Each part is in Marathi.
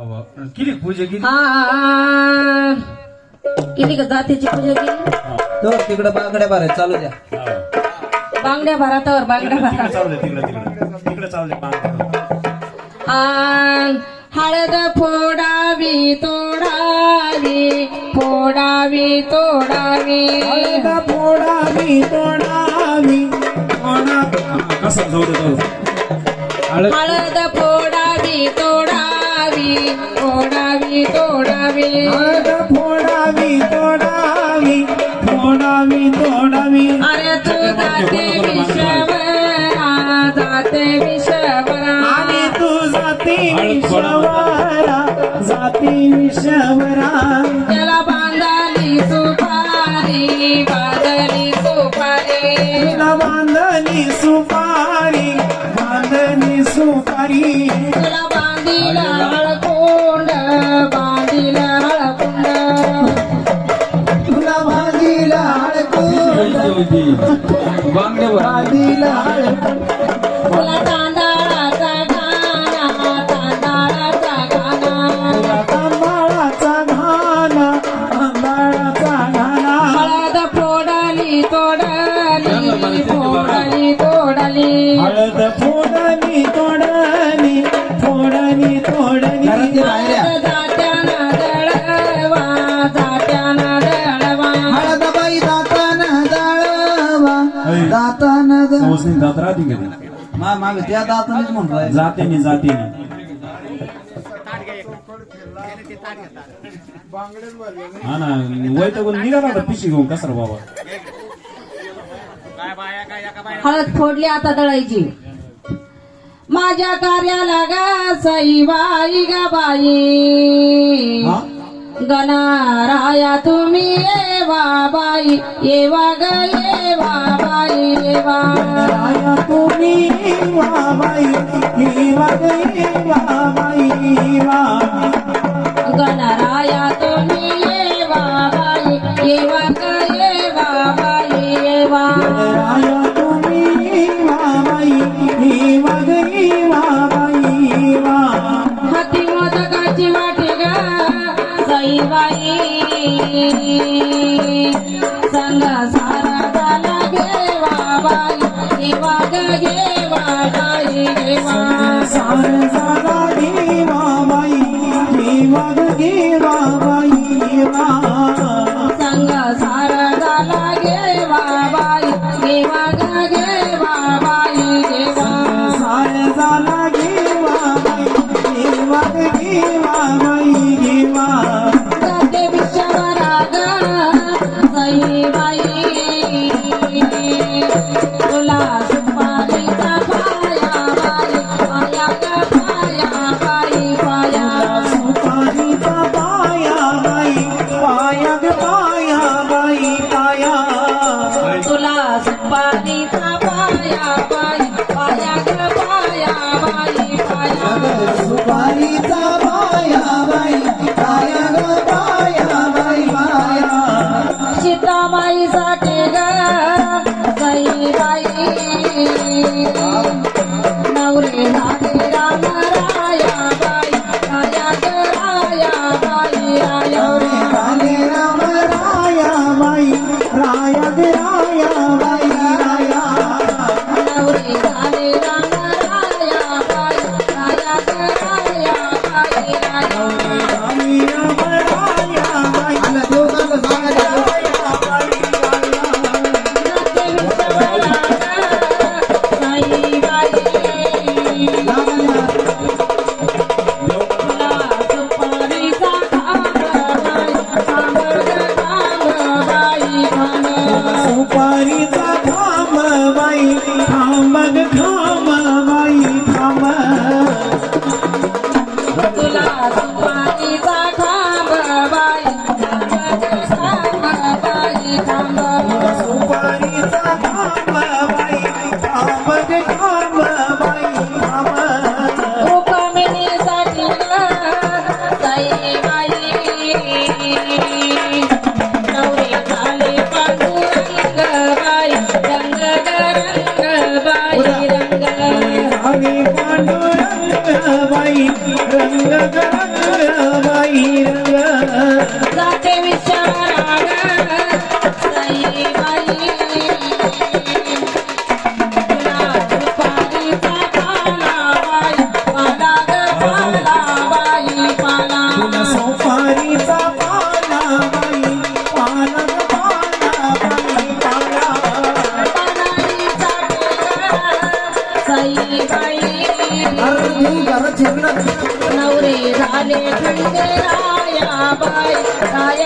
अहो, केली का पूजा केली? हा केली का जातीची पूजा केली? तो तिकडे बांगड्या भराय चालू द्या. बांगड्या भरातावर बांगड्या भरा. तिकडे चालू दे तिकडे तिकडे. तिकडे चालू दे पांढरं. आन हळद फोडावी तोडावी फोडावी तोडावी. हळद फोडावी तोडावी. तोडा कसं जाऊ दे जाऊ दे. हळद हळद फोडावी तोडावी फोडावी तोडावी. हळद फोडावी तोडावी फोडावी तोडावी. अरे तू जाते विषवरा जाते विषवरा आणि तू जाती विषवरा जाती विषवरा त्याला बांधाली सुपारी बांधली सुपारी. तुला बांधली सुपारी बांधली सुपारी. तुला बांधीला बांधीला तुला तांदळाचा घाना तांदळाचा घाना हळद फोडली तोडली फोडली तोडली. हळद संस्कृत जात राहते का ती? मा माग त्या दातानच म्हणून राहिला. जातीने जातीने हा ना वय तर निघाला होता पिशी घेऊन कसर बाबा हळद फोडली आता दळायची माझ्या कार्याला गा सई बाई गा बाई हा? गणाराया तुम्ही येवा बाई येवा ग येवा बाई येवा राया तुम्ही वा बाई वा गे वा बाई वा सार सारा देवा बाई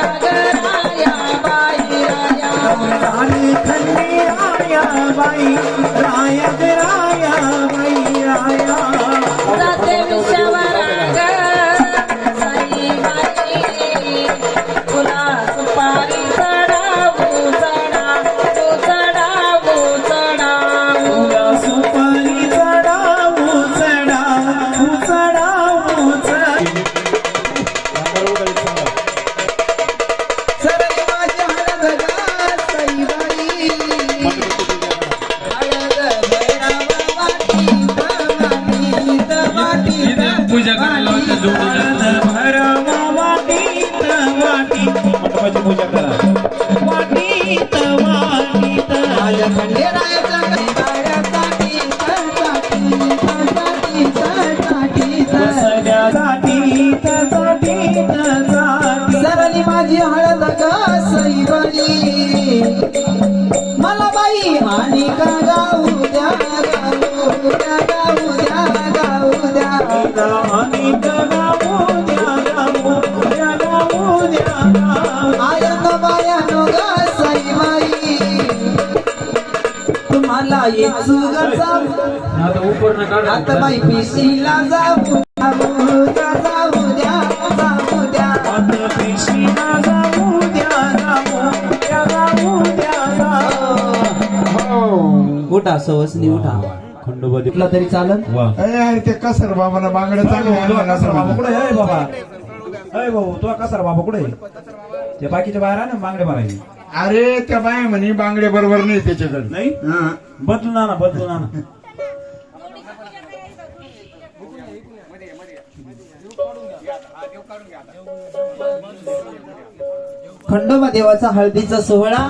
राया ग बाई राया वाटीत. पूजा येचू ग जाऊ आता उपर ना काढा आता बाई पिशीला जाऊ जाऊ द्या जाऊ द्या जाऊ द्या अन पेशीला जाऊ द्या गाऊ द्या गाऊ द्या गाऊ उठा सवसनी उठा. खंडोबादी कुठला तरी अरे ते कसर बाबाला बांगड्या चांगल्या कसार बाबा कुठे आहे? बाबा. अय भाऊ तुला कसार बाबा कुठे ते बाकीच्या बाहेर आहे ना मागणे मारायची. अरे त्या बाय म्हणे बांगड्या बरोबर नाही त्याच्याकडे. नाही? बदलून आणा बदलून आणा खंडोबा देवाचा हळदीचा सोहळा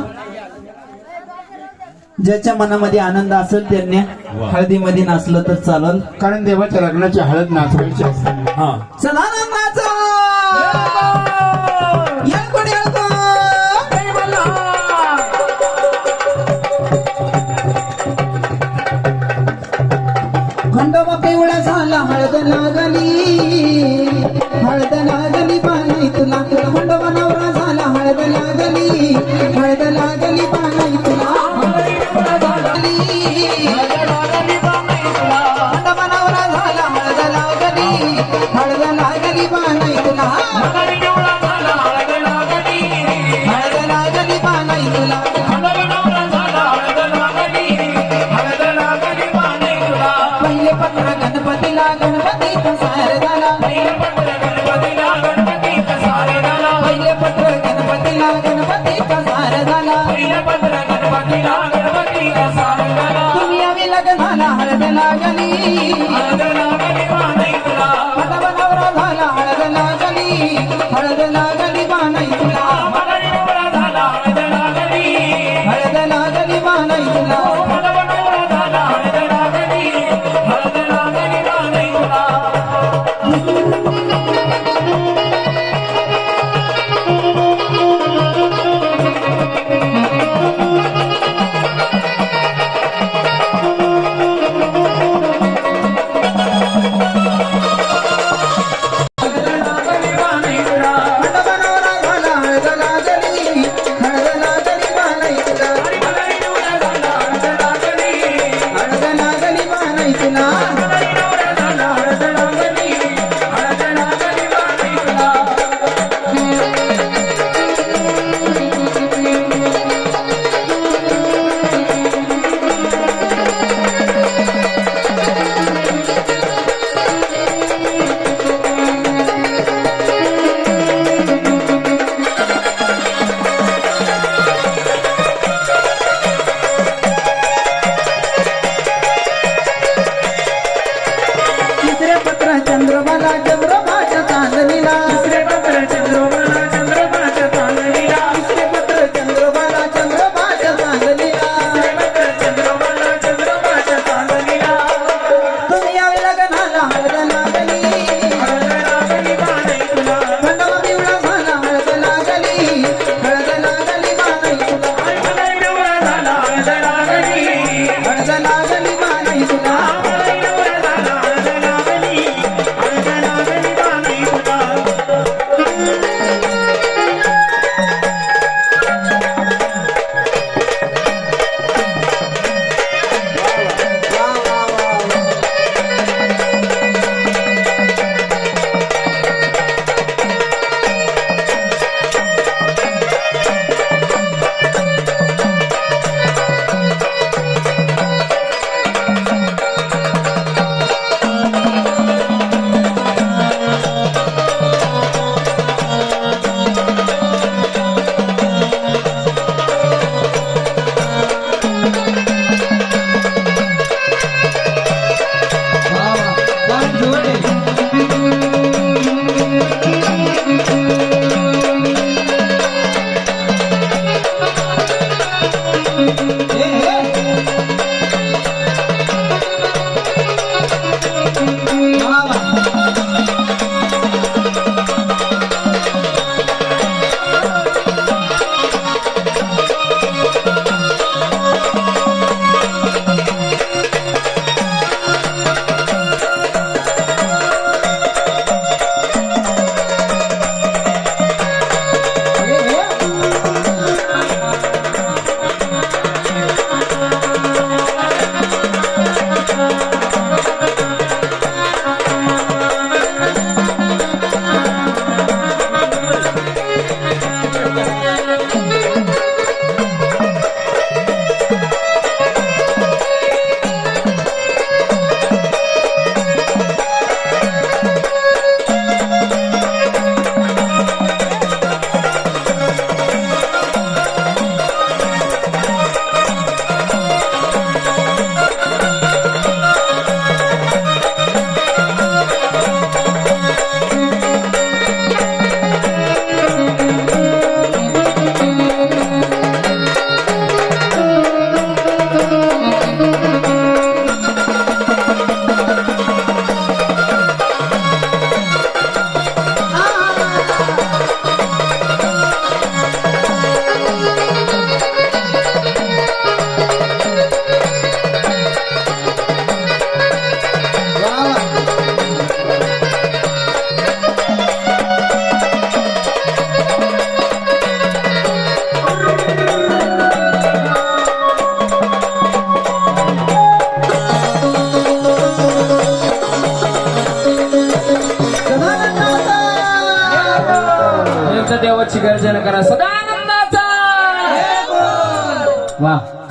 ज्याच्या मनामध्ये आनंद असेल त्यांनी हळदीमध्ये नाचलं तर चालल कारण देवाच्या लग्नाची हळद नाचवायची असते. हा. चला ना लागली हळद लागली पाणी तुला. तुला खंडोबा नवरा झाला हळद लागली हळद लागली पाणी तुला. खंडोबा नवरा झाला हळद लागली हळद लागली पाणी तुला.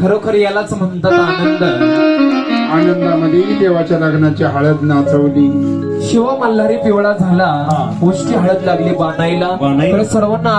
खरोखर यालाच म्हणतात आनंद आनंदामध्ये देवाच्या लग्नाची हळद नाचवली शिव मल्हारी पिवळा झाला. गोष्टी हळद लागली बाणाईला. तर सर्वांना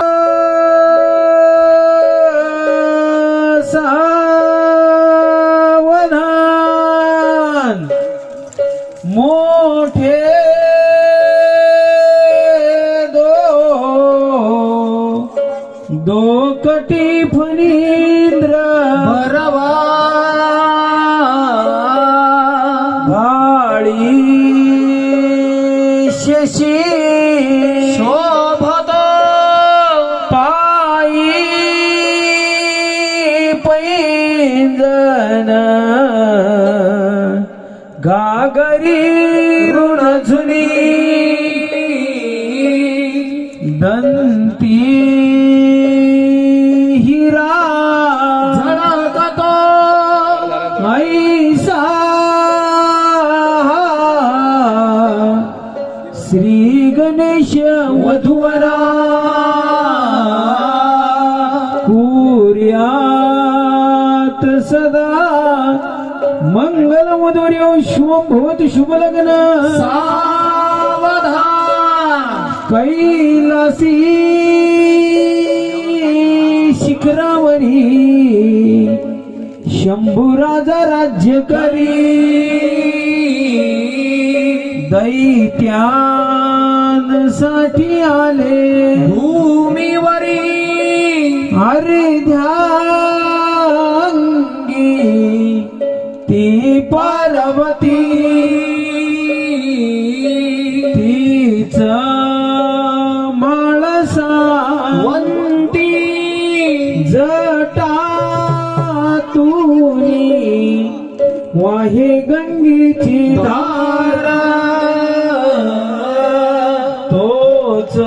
सदा मंगल मधुर्य शुभ भवत शुभ लग्न. कैलासी शिखरावरी शंभू राजा राज्य करी दैत्यासाठी आले. भूमीवरी. अर्ध्यांगी तीच माळसा वंती जटातूनी वाहे गंगेची धार. तोच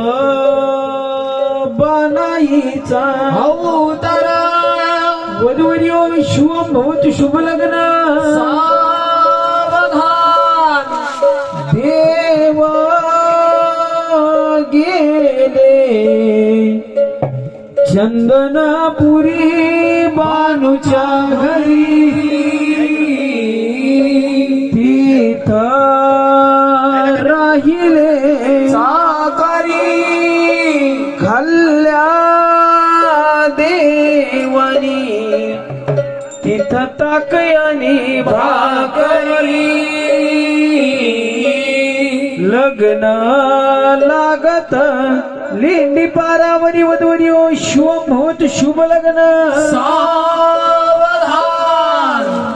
बनाईचा अवतार. वधूवर्यो शुभ भवत शुभ लग्न चंदनापुरी बानूच्या घरी लेंडी पारावरी वधवरी ओ शुभ भवत शुभ लग्न. सावधान.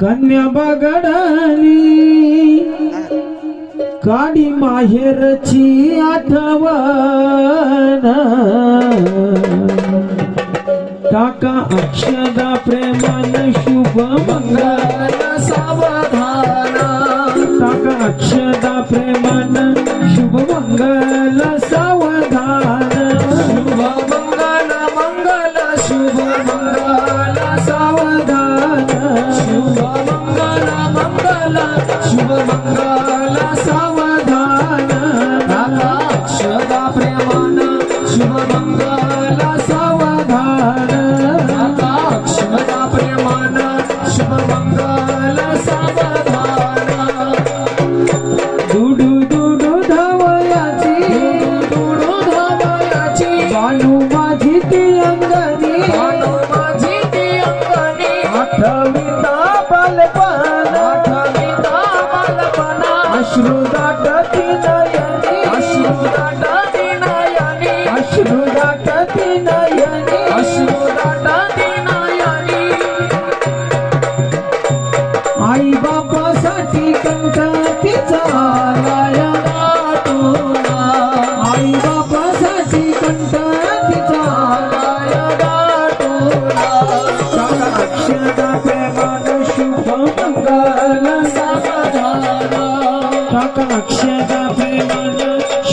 कन्या बागडाली काडी माहेरची आठवण. काका अक्षदा प्रेमान शुभ मंगल माझी ती अंगणी. माझी ती अंगणी. आठविता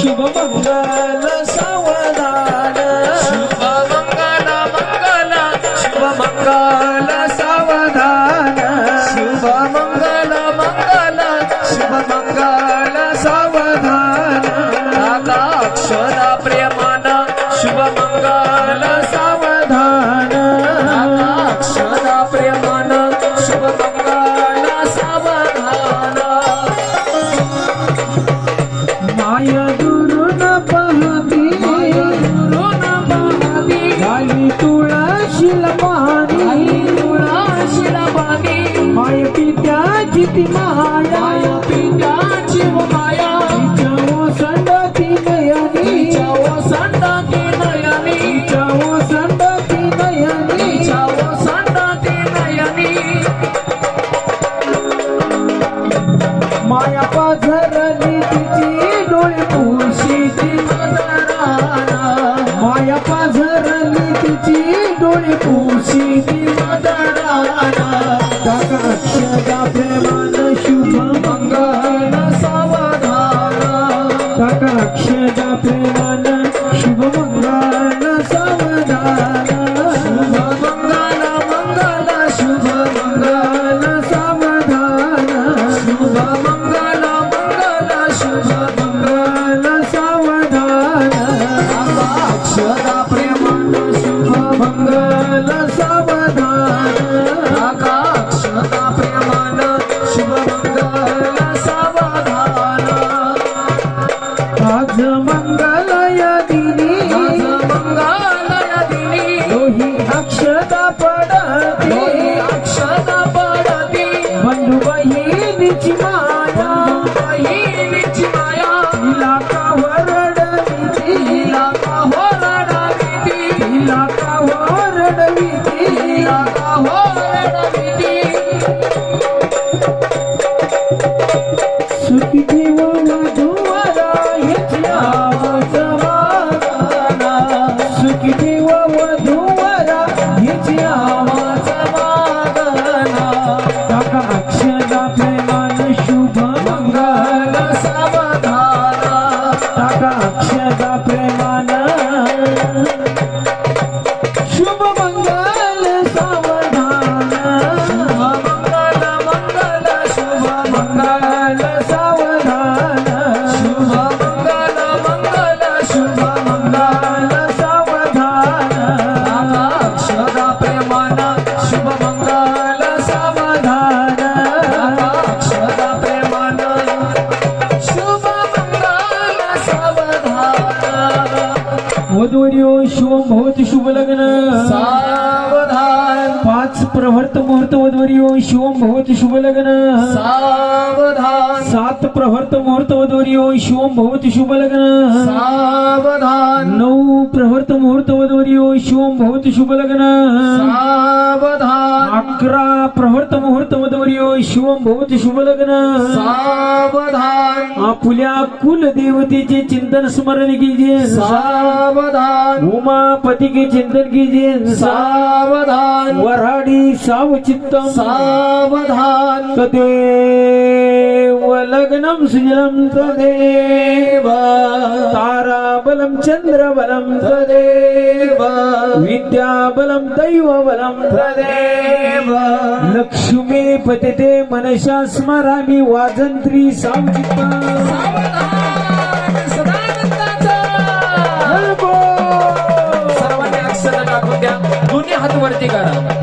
शुभ मंगल Why you think I 红尘滚滚 काका हो रडविती. काका हो रडविती. शिवम भवती शुभलग्न सावधान. नौ प्रवर्त मुहूर्त वधवर्यो शिवम भवती शुभलग्न सावधान. अकरा प्रवर्त मुहूर्त वधवर्यो शिवम भवती शुभलग्न सावधान. आपल्या कुलदेवतेचे चिंतन स्मरण कीजिए सावधान. उमा पतीचे चिंतन कीजिए सावधान. वराडी सावचित्तम सावधान. कदे लग्नम सुजलम तदेव. तारा बलम चंद्र बलम तदेव. विद्या बलम दैव बलम तदेव. लक्ष्मी पतिते मनशा स्मरामी वाजंत्री सावचित्तम. सर्वांनी अक्षर टाकून द्या. दोन्ही हात वरती करा.